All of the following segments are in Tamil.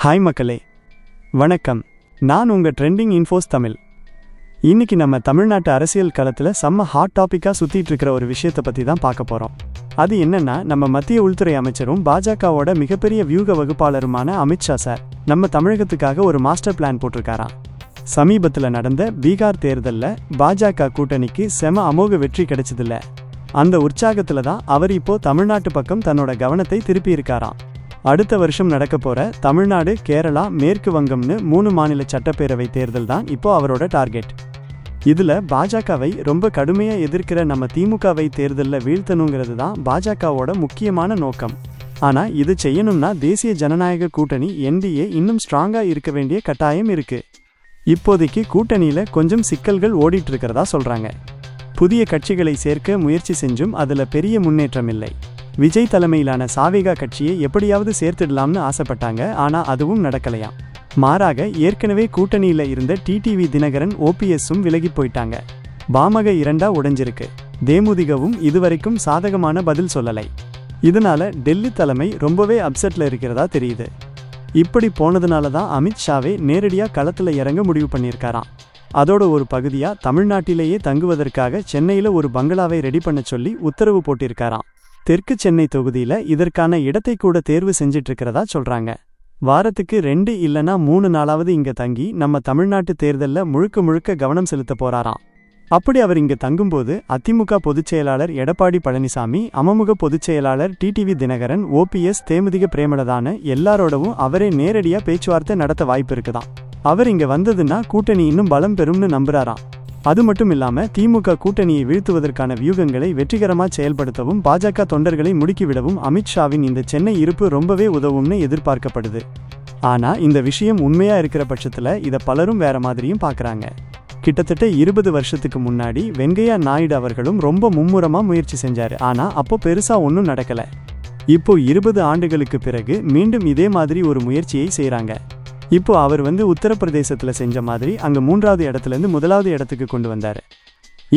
ஹாய் மக்களே. வணக்கம். நான் உங்கள் ட்ரெண்டிங் இன்ஃபோஸ் தமிழ். இன்னைக்கு நம்ம தமிழ்நாட்டு அரசியல் களத்தில் செம்ம ஹாட் டாப்பிக்காக சுற்றிட்டு இருக்கிற ஒரு விஷயத்தை பற்றி தான் பார்க்க போகிறோம் அது என்னென்னா நம்ம மத்திய உள்துறை அமைச்சரும் பாஜகவோட மிகப்பெரிய வியூக வகுப்பாளருமான அமித்ஷா சார் நம்ம தமிழகத்துக்காக ஒரு மாஸ்டர் பிளான் போட்டிருக்காராம். சமீபத்தில் நடந்த பீகார் தேர்தலில் பாஜக கூட்டணிக்கு செம அமோக வெற்றி கிடைச்சதில்ல. அந்த உற்சாகத்தில் தான் அவர் இப்போ தமிழ்நாட்டு பக்கம் தன்னோட கவனத்தை திருப்பியிருக்காராம் அடுத்த வருஷம் நடக்க போகிற தமிழ்நாடு கேரளா மேற்கு வங்கம்னு மூணு மாநில சட்டப்பேரவை தேர்தல் தான் இப்போ அவரோட டார்கெட். இதில் பாஜகவை ரொம்ப கடுமையாக எதிர்க்கிற நம்ம திமுகவை தேர்தலில் வீழ்த்தணுங்கிறது தான் பாஜகவோட முக்கியமான நோக்கம். ஆனால் இது செய்யணும்னா தேசிய ஜனநாயக கூட்டணி என்டிஏ இன்னும் ஸ்ட்ராங்காக இருக்க வேண்டிய கட்டாயம் இருக்குது இப்போதைக்கு கூட்டணியில் கொஞ்சம் சிக்கல்கள் ஓடிட்டு இருக்கிறதா சொல்கிறாங்க புதிய கட்சிகளை சேர்க்க முயற்சி செஞ்சும் அதில் பெரிய முன்னேற்றம் இல்லை. விஜய் தலைமையிலான சாவேகா கட்சியை எப்படியாவது சேர்த்துடலாம்னு ஆசைப்பட்டாங்க ஆனால் அதுவும் நடக்கலையாம் மாறாக ஏற்கனவே கூட்டணியில இருந்த டிடிவி தினகரன் ஓபிஎஸ்ஸும் விலகி போயிட்டாங்க. பாமக இரண்டா உடைஞ்சிருக்கு. தேமுதிகவும் இதுவரைக்கும் சாதகமான பதில் சொல்லலை. இதனால டெல்லி தலைமை ரொம்பவே அப்செட்ல இருக்கிறதா தெரியுது. இப்படி போனதுனால தான் அமித்ஷாவே நேரடியாக களத்தில் இறங்க முடிவு பண்ணியிருக்காராம். அதோட ஒரு பகுதியாக தமிழ்நாட்டிலேயே தங்குவதற்காக சென்னையில் ஒரு பங்களாவை ரெடி பண்ண சொல்லி உத்தரவு போட்டிருக்காராம். தெற்கு சென்னை தொகுதியில இதற்கான இடத்தை கூட தேர்வு செஞ்சிட்டு இருக்கிறதா சொல்றாங்க. வாரத்துக்கு ரெண்டு இல்லனா மூணு நாளாவது இங்க தங்கி நம்ம தமிழ்நாட்டு தேர்தல்ல முழுக்க முழுக்க கவனம் செலுத்த போறாராம். அப்படி அவர் இங்க தங்கும்போது அதிமுக பொதுச் செயலாளர் எடப்பாடி பழனிசாமி அமமுக பொதுச் செயலாளர் டிடிவி தினகரன் ஓபிஎஸ் தேமுதிக பிரேமலதான எல்லாரோடவும் அவரே நேரடியா பேச்சுவார்த்தை நடத்த வாய்ப்பு இருக்குதான் அவர் இங்க வந்ததுன்னா கூட்டணி இன்னும் பலம் பெறும்னு நம்புறாராம். அது மட்டும் இல்லாம திமுக கூட்டணியை வீழ்த்துவதற்கான வியூகங்களை வெற்றிகரமா செயல்படுத்தவும் பாஜக தொண்டர்களை முடுக்கிவிடவும் அமித்ஷாவின் இந்த சென்னை இருப்பு ரொம்பவே உதவும்னு எதிர்பார்க்கப்படுது. ஆனா இந்த விஷயம் உண்மையா இருக்கிற பட்சத்துல இதை பலரும் வேற மாதிரியும் பார்க்குறாங்க கிட்டத்தட்ட இருபது வருஷத்துக்கு முன்னாடி வெங்கையா நாயுடு அவர்களும் ரொம்ப மும்முரமாக முயற்சி செஞ்சார். ஆனால் அப்போ பெருசாக ஒன்றும் நடக்கல. இப்போ இருபது ஆண்டுகளுக்கு பிறகு மீண்டும் இதே மாதிரி ஒரு முயற்சியை செய்கிறாங்க இப்போ அவர் வந்து உத்தரப்பிரதேசத்தில் செஞ்ச மாதிரி அங்கே மூன்றாவது இடத்துல இருந்து முதலாவது இடத்துக்கு கொண்டு வந்தார்.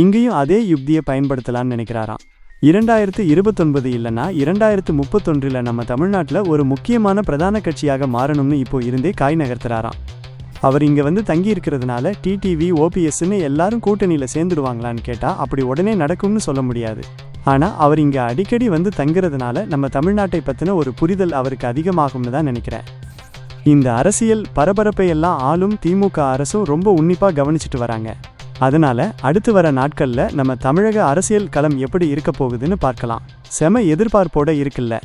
இங்கேயும் அதே யுக்தியை பயன்படுத்தலாம்னு நினைக்கிறாராம். இரண்டாயிரத்து இருபத்தொன்பது இல்லைன்னா இரண்டாயிரத்து முப்பத்தொன்றில் நம்ம தமிழ்நாட்டில் ஒரு முக்கியமான பிரதான கட்சியாக மாறணும்னு இப்போ இருந்தே காய் நகர்த்துறாராம். அவர் இங்கே வந்து தங்கி இருக்கிறதுனால டிடிவி ஓபிஎஸ்ன்னு எல்லாரும் கூட்டணியில் சேர்ந்துடுவாங்களான்னு கேட்டால் அப்படி உடனே நடக்கும்னு சொல்ல முடியாது. ஆனால் அவர் இங்கே அடிக்கடி வந்து தங்குறதுனால நம்ம தமிழ்நாட்டை பற்றின ஒரு புரிதல் அவருக்கு அதிகமாகும்னு தான் நினைக்கிறேன். இந்த அரசியல் பரபரப்பை எல்லாம் ஆளும் திமுக அரசும் ரொம்ப உன்னிப்பாக கவனிச்சிட்டு வராங்க. அதனால அடுத்து வர நாட்களில் நம்ம தமிழக அரசியல் களம் எப்படி இருக்க போகுதுன்னு பார்க்கலாம். செம எதிர்பார்ப்போட இருக்குல்ல.